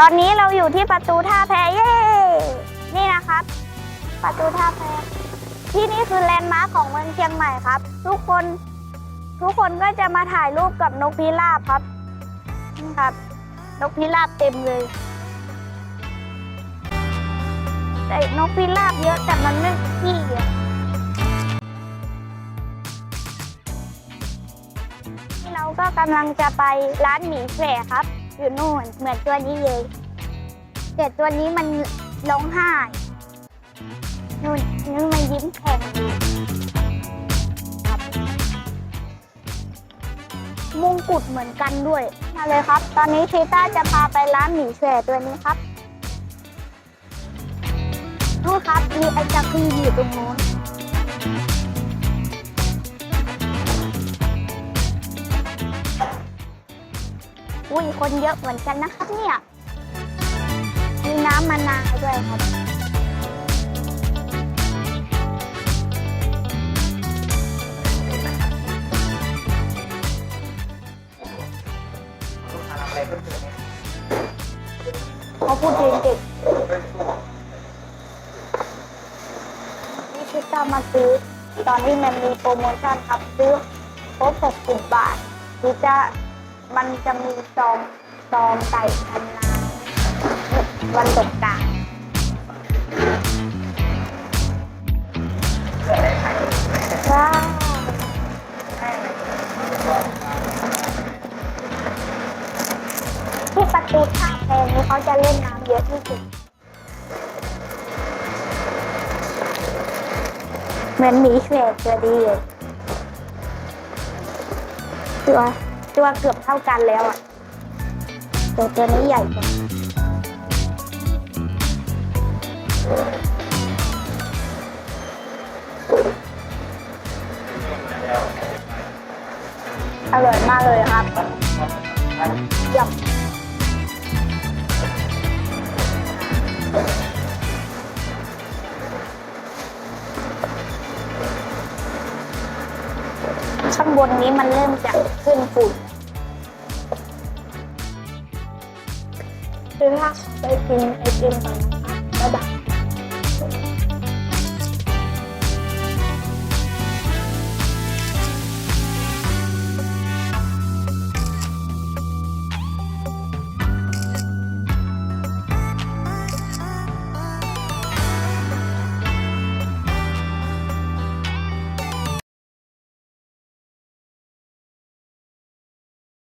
ตอนนี้เราอยู่ที่ประตูท่าแพเย้นี่นะครับ ประตูท่าแพที่นี่คือแลนด์มาร์คของเมืองเชียงใหม่ครับ ทุกคนทุกคนก็จะมาถ่ายรูปกับนกพิราบครับนี่ครับ นกพิราบเต็มเลยแต่นกพิราบเยอะแต่มันไม่ขี้ที่เราก็กำลังจะไปร้านหมีแฝครับ อยู่นู่นเหมือนตัวนี้เลยแต่ตัวนี้มันร้องไห้นู่นนู่นมันยิ้มแฉ่งมงกุฎเหมือนกันด้วย มาเลยครับ ตอนนี้ชีต้าจะพาไปร้านหมีแฝตัวนี้ครับนู่นครับมีไอจักรีอยู่ตรงนู้น อุ้ยคนเยอะเหมือนกันนะครับเนี่ย มีน้ำมะนาวด้วยครับเขาพูดจริงจริงนี่ชิต้ามาซื้อ ตอนนี้มันมีโปรโมชั่นครับซื้อครบ60 บาทชิต้า มันจะมีซองซองไก่พันล้านวันตกกลางว้าวที่ประตูท่าแพนี้เขาจะเล่นน้ำเยอะที่สุด เหมือนหมีเฉดตัวดีเลยตัว ตัวเกือบเท่ากันแล้วอะแต่ตัวนี้ใหญ่กว่าอร่อยมากเลยครับยำข้างบนนี้มันเริ่มจะขึ้นฝุ่น คือถ้าไปกินไอติมก่อนนะคะบ๊ายบาย